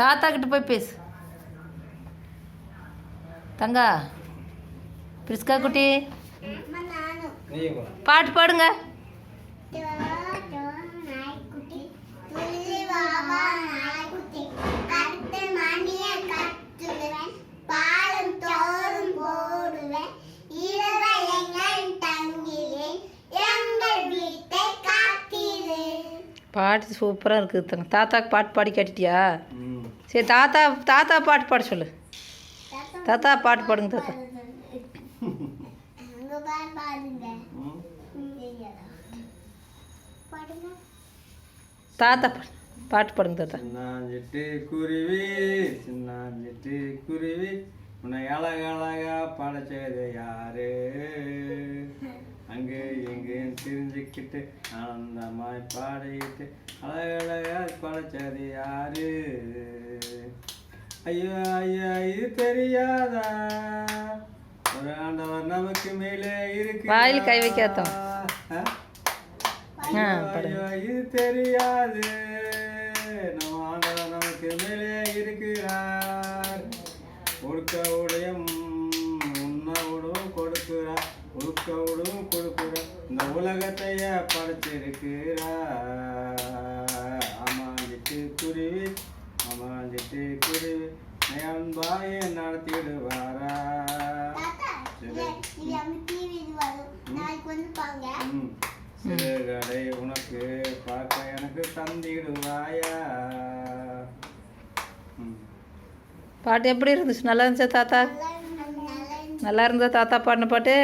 தாத்தா கிட்ட போய் பேசு. தங்கா பிரிஸ்கா குட்டி. பாட்டு பாடுங்க. பாட்டு சூப்பராக இருக்குது தங்க. தாத்தாக்கு பாட்டு பாடி கேட்டுட்டியா. சரி தாத்தா தாத்தா பாட்டு பாட சொல்லு. தாத்தா பாட்டு பாடுங்க தாத்தா. தாத்தா பாடு பாட்டு பாடுங்க தாத்தா. சின்னாஞ்சிட்டு குருவி சின்னாஞ்சிட்டு குருவி உன்னை அழகழகா படைச்சது யாரு? அங்கு எங்கேயும் தெரிஞ்சுக்கிட்டு ஆனந்தமாய் பாடிக்கிட்டு அழகழகா படைச்சது யாரு? ஐயோ ஐயா இது தெரியாதா? ஒரு ஆண்டவர் நமக்கு மேலே இருக்கு வாயில் கை வைக்காதோ. ஆ, ஐயோ, இது தெரியாது. நம்ம ஆண்டவர் நமக்கு மேலே இருக்கிறார். கொடுக்க உடையும் உண்ணவுடும் கொடுக்கிறார். கொடுக்க உடவும் கொடுக்கிறார் இந்த உலகத்தையே படைச்சிருக்கிறார் அம்மாஞ்சிட்டு குருவி அம்மாஞ்சிட்டு குருவி அன்பாய நடத்திடுவாரா? தாத்தா இது இது நம்ம டிவி இது வரும். நாளைக்கு வந்து பாங்க ம். சிறுகடை உனக்கு பார்க்க எனக்கு தந்திடுவாயா? ம். பாட்டு எப்படி இருந்துச்சு? நல்லா இருந்துச்சா தாத்தா? நல்லா இருந்து- தாத்தா பாடின பாட்டு?